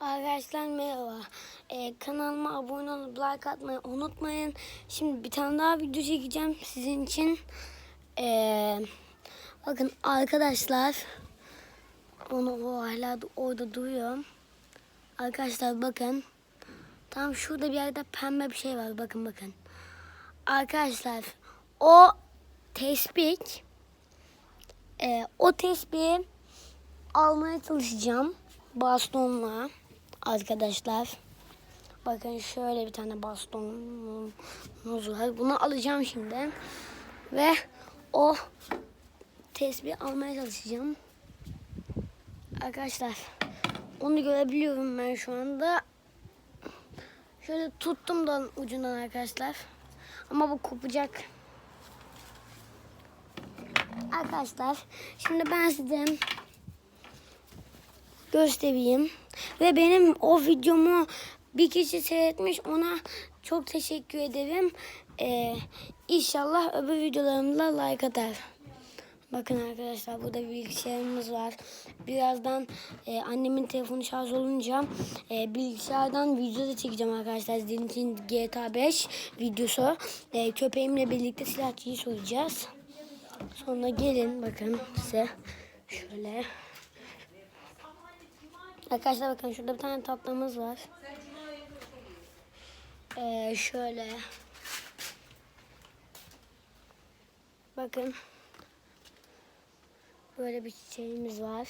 Arkadaşlar merhaba. Ee, kanalıma abone olup like atmayı unutmayın. Şimdi bir tane daha video çekeceğim sizin için. Ee, bakın arkadaşlar. Onu o hala da orada duruyor. Arkadaşlar bakın. Tam şurada bir yerde pembe bir şey var. Bakın bakın. Arkadaşlar o tespih ee, o tespihi almaya çalışacağım bastonla arkadaşlar. Bakın şöyle bir tane bastonumuz var. Bunu alacağım şimdi. Ve o tesbih almaya çalışacağım. Arkadaşlar onu görebiliyorum ben şu anda. Şöyle tuttum da ucundan arkadaşlar. Ama bu kopacak. Arkadaşlar şimdi ben size göstereyim. Ve benim o videomu bir kişi seyretmiş. Ona çok teşekkür ederim. Ee, inşallah öbür videolarımda like atar. Bakın arkadaşlar burada bilgisayarımız var. Birazdan e, annemin telefonu şarj olunca e, bilgisayardan video da çekeceğim arkadaşlar. Sizin için GTA 5 videosu. E, köpeğimle birlikte silahçıyı soyacağız. Sonra gelin bakın size şöyle. Arkadaşlar bakın şurada bir tane tatlımız var. Ee, şöyle. Bakın. Böyle bir çiçeğimiz var.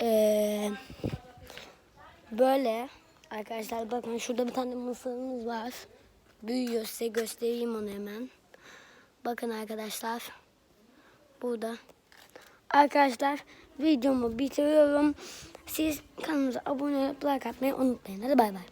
Ee, böyle. Arkadaşlar bakın şurada bir tane mısırımız var. Büyüyor size göstereyim onu hemen. Bakın arkadaşlar. Burada. Arkadaşlar videomu bitiriyorum. Siz kanalımıza abone olup like atmayı unutmayın. Hadi bay bay.